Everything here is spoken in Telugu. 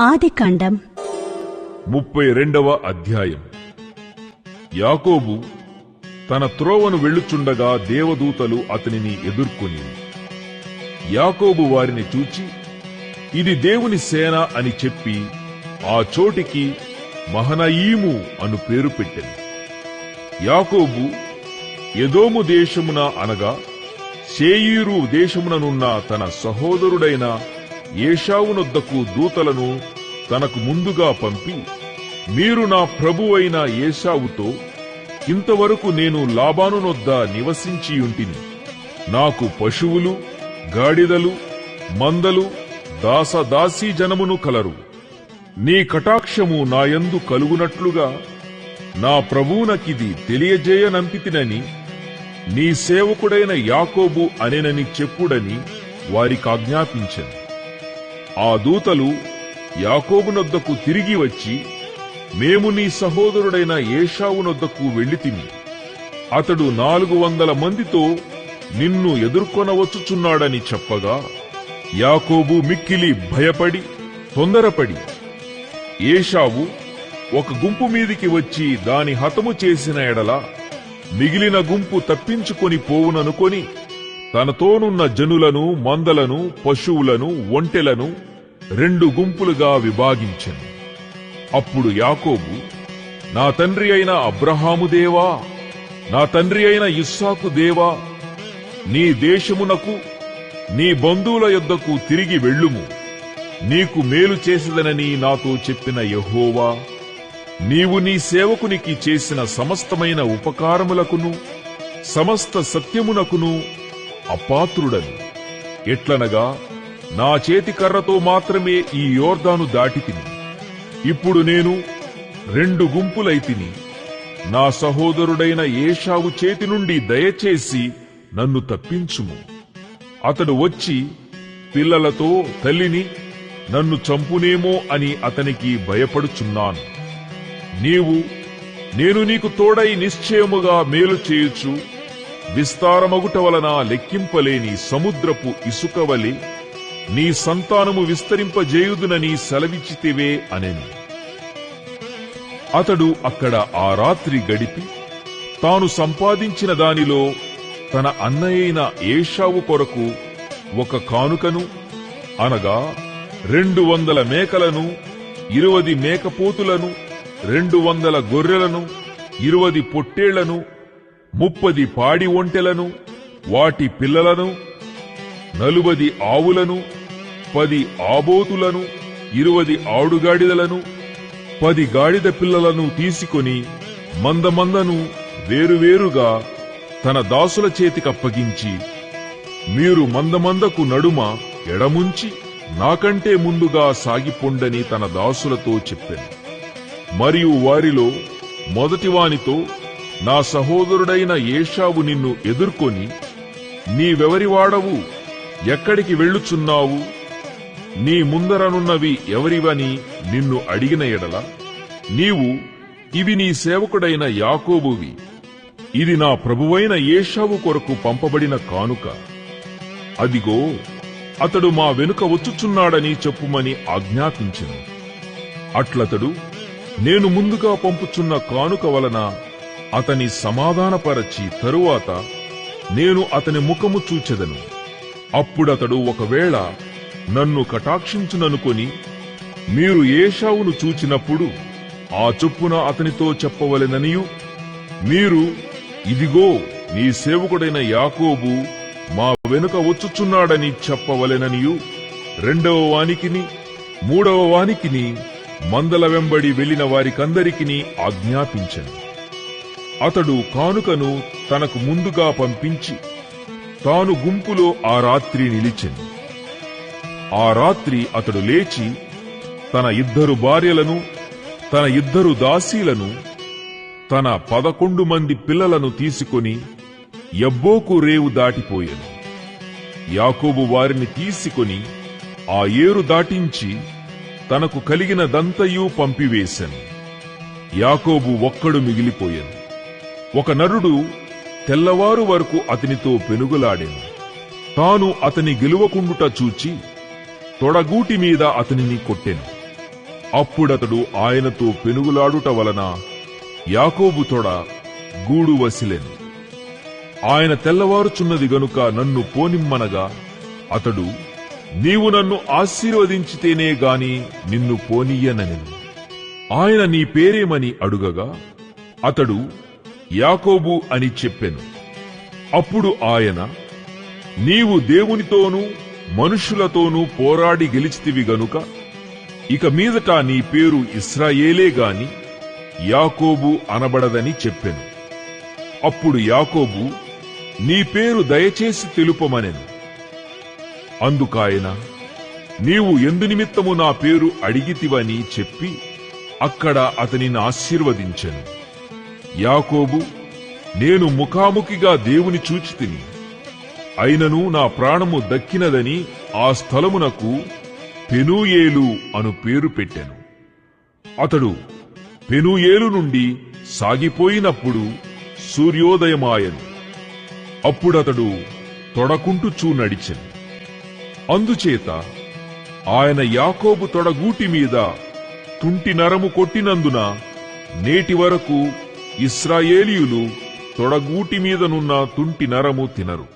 ఆదికాండం ముప్పై రెండవ అధ్యాయం. యాకోబు తన త్రోవను వెళ్ళుచుండగా దేవదూతలు అతనిని ఎదుర్కొని యాకోబు వారిని చూచి ఇది దేవుని సేన అని చెప్పి ఆ చోటికి మహనయీము అను పేరు పెట్టెను. యాకోబు ఎదోము దేశమున అనగా సేయీరు దేశముననున్న తన సహోదరుడైన ఏషావునొద్దకు దూతలను తనకు ముందుగా పంపి మీరు నా ప్రభువైన ఏషావుతో ఇంతవరకు నేను లాబానునొద్ద నివసించియుంటిని. నాకు పశువులు గాడిదలు మందలు దాసదాసీ జనమును కలరు. నీ కటాక్షము నాయందు కలుగునట్లుగా నా ప్రభువునకిది తెలియజేయనంపితినని నీ సేవకుడైన యాకోబు అనేనని చెప్పుడని వారికాజ్ఞాపించను. ఆ దూతలు యాకోబునొద్దకు తిరిగి వచ్చి మేము నీ సహోదరుడైన ఏషావునొద్దకు వెళ్ళితిమి అతడు నాలుగు వందల మందితో నిన్ను ఎదుర్కొనవచ్చుచున్నాడని చెప్పగా యాకోబు మిక్కిలి భయపడి తొందరపడి ఏషావు ఒక గుంపు మీదికి వచ్చి దాని హతము చేసిన ఎడల మిగిలిన గుంపు తప్పించుకొని పోవుననుకొని తనతోనున్న జనులను మందలను పశువులను ఒంటెలను రెండు గుంపులుగా విభాగించెను. అప్పుడు యాకోబు నా తండ్రి అయిన అబ్రహాము దేవా నా తండ్రి అయిన ఇస్సాకు దేవా నీ దేశమునకు నీ బంధువుల యొద్దకు తిరిగి వెళ్ళుము. నీకు మేలు చేసేదనని నాతో చెప్పిన యహోవా నీవు నీ సేవకునికి చేసిన సమస్తమైన ఉపకారములకును సమస్త సత్యమునకును అపాత్రుడను. ఎట్లనగా నా చేతి కర్రతో మాత్రమే ఈ యోర్దాను దాటితిని ఇప్పుడు నేను రెండు గుంపులైతిని నా సహోదరుడైన ఏషావు చేతి నుండి దయచేసి నన్ను తప్పించుము. అతడు వచ్చి పిల్లలతో తల్లిని నన్ను చంపునేమో అని అతనికి భయపడుచున్నాను. నీవు నేను నీకు తోడై నిశ్చయముగా మేలు చేయుచు విస్తారమగుట వలన లెక్కింపలేని సముద్రపు ఇసుకవలి నీ సంతానము విస్తరింపజేయుదునని సెలవిచ్చితివే అనెను. అతడు అక్కడ ఆ రాత్రి గడిపి తాను సంపాదించిన దానిలో తన అన్నయైన ఏషావు కొరకు ఒక కానుకను అనగా రెండు వందల మేకలను ఇరువది మేకపోతులను రెండు వందల గొర్రెలను ఇరువది పొట్టేళ్ళను ముప్పది పాడి ఒంటెలను వాటి పిల్లలను నలుబది ఆవులను పది ఆబోతులను ఇరువది ఆడుగాడిదలను పది గాడిద పిల్లలను తీసుకొని మందమందను వేరువేరుగా తన దాసుల చేతికప్పగించి మీరు మందమందకు నడుమ ఎడముంచి నాకంటే ముందుగా సాగిపొండని తన దాసులతో చెప్పాను. మరియు వారిలో మొదటివానితో నా సహోదరుడైన ఏషావు నిన్ను ఎదుర్కొని నీవెవరివాడవు ఎక్కడికి వెళ్ళుచున్నావు? నీ ముందరనున్నవి ఎవరివని నిన్ను అడిగిన ఎడల నీవు ఇవి నీ సేవకుడైన యాకోబువి. ఇది నా ప్రభువైన ఏషావు కొరకు పంపబడిన కానుక. అదిగో అతడు మా వెనుక వచ్చుచున్నాడని చెప్పుమని ఆజ్ఞాపించను. అట్లతడు నేను ముందుగా పంపుచున్న కానుక వలన అతని సమాధానపరచి తరువాత నేను అతని ముఖము చూచెదను. అప్పుడతడు ఒకవేళ నన్ను కటాక్షించుననుకొని మీరు ఏషావును చూచినప్పుడు ఆ చొప్పున అతనితో చెప్పవలెననియు మీరు ఇదిగో నీ సేవకుడైన యాకోబు మా వెనుక వచ్చుచున్నాడని చెప్పవలెననియు. రెండవ వానికిని మూడవ వానికిని మందల వెంబడి వెళ్ళిన వారికందరికిని ఆజ్ఞాపించను. అతడు కానుకను తనకు ముందుగా పంపించి తాను గుంపులో ఆ రాత్రి నిలిచెను. ఆ రాత్రి అతడు లేచి తన ఇద్దరు భార్యలను తన ఇద్దరు దాసీలను తన పదకొండు మంది పిల్లలను తీసుకొని ఎబ్బోకు రేవు దాటిపోయాను. యాకోబు వారిని తీసుకొని ఆ ఏరు దాటించి తనకు కలిగిన దంతయు పంపివేశాను. యాకోబు ఒక్కడు మిగిలిపోయాను. ఒక నరుడు తెల్లవారు వరకు అతనితో పెనుగులాడాను. తాను అతని గెలువకుండుట చూచి తొడగూటి మీద అతనిని కొట్టెను. అప్పుడతడు ఆయనతో పెనుగులాడుట వలన యాకోబు తొడ గూడు వసిలెను. ఆయన తెల్లవారుచున్నది గనుక నన్ను పోనిమ్మనగా అతడు నీవు నన్ను ఆశీర్వదించితేనే గాని నిన్ను పోనీయనెను. ఆయన నీ పేరేమని అడుగగా అతడు యాకోబు అని చెప్పెను. అప్పుడు ఆయన నీవు దేవునితోనూ మనుషులతోనూ పోరాడి గెలిచితివి గనుక ఇక మీదట నీ పేరు ఇస్రాయేలే గాని యాకోబు అనబడదని చెప్పెను. అప్పుడు యాకోబు నీ పేరు దయచేసి తెలుపమనెను. అందుకాయన నీవు ఎందు నిమిత్తము నా పేరు అడిగితివని చెప్పి అక్కడ అతనిని ఆశీర్వదించెను. యాకోబు నేను ముఖాముఖిగా దేవుని చూచితిని. అయినను నా ప్రాణము దక్కినదని ఆ స్థలమునకు పెనూయేలు అను పేరు పెట్టెను. అతడు పెనూయేలు నుండి సాగిపోయినప్పుడు సూర్యోదయమాయను. అప్పుడతడు తొడకుంటుచూ నడిచెను. అందుచేత ఆయన యాకోబు తొడగూటి మీద తుంటి నరము కొట్టినందున నేటి వరకు ఇస్రాయేలీయులు తొడగూటి మీదనున్న తుంటి నరము తినరు.